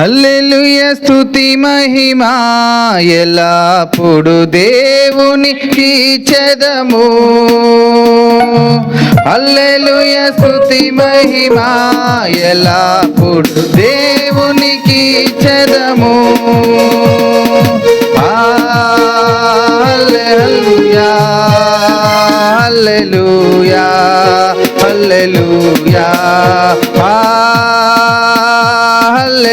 Hallelujah స్థుతి మహిమా ఎల్లప్పుడు దేవునికి చెదము హల్లెలుయ స్థుతి మహిమా ఎల్లప్పుడు దేవునికి చెదము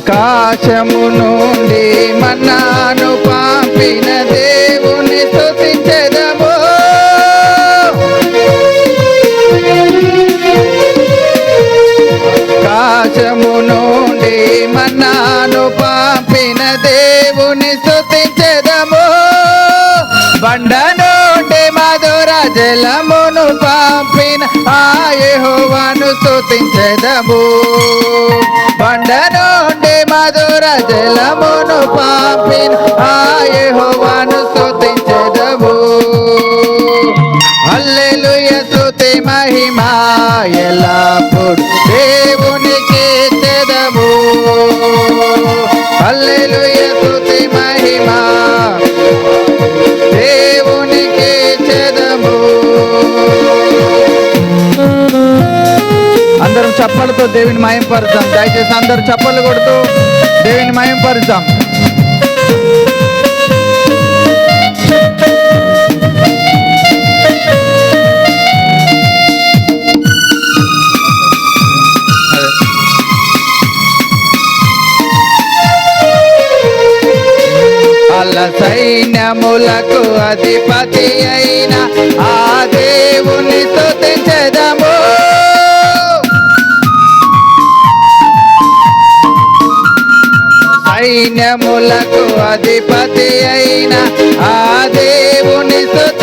ఆకాశము నుండి మన్నాను పంపిన దేవుని స్థుతించదము ఆకాశము నుండి మన్నాను పంపిన దేవుని స్థుతించదము బండ నుండి మధుర జలమును పంపిన ఆయహోవాను స్థుతించదము బండ నుండి మధుర జలమును పంపిన. ఆ యెహోవాను స్తుతించెదము. హల్లెలూయ స్తుతి మహిమా ఎల్లప్పుడు దేవునికి చెదము హల్లెలూయ స్తుతి మహిమా దేవునికి చెదము అందరం చప్పలతో దేవుని మయంపరుద్దాం దయచేసి అందరు చప్పలు కొడుతూ దేవుని మయంపరుద్దాం సైన్యములకు అధిపతి అయిన ఆ దేవుని సైన్యములకు అధిపతి అయిన ఆ దేవుని స్తుతించెదము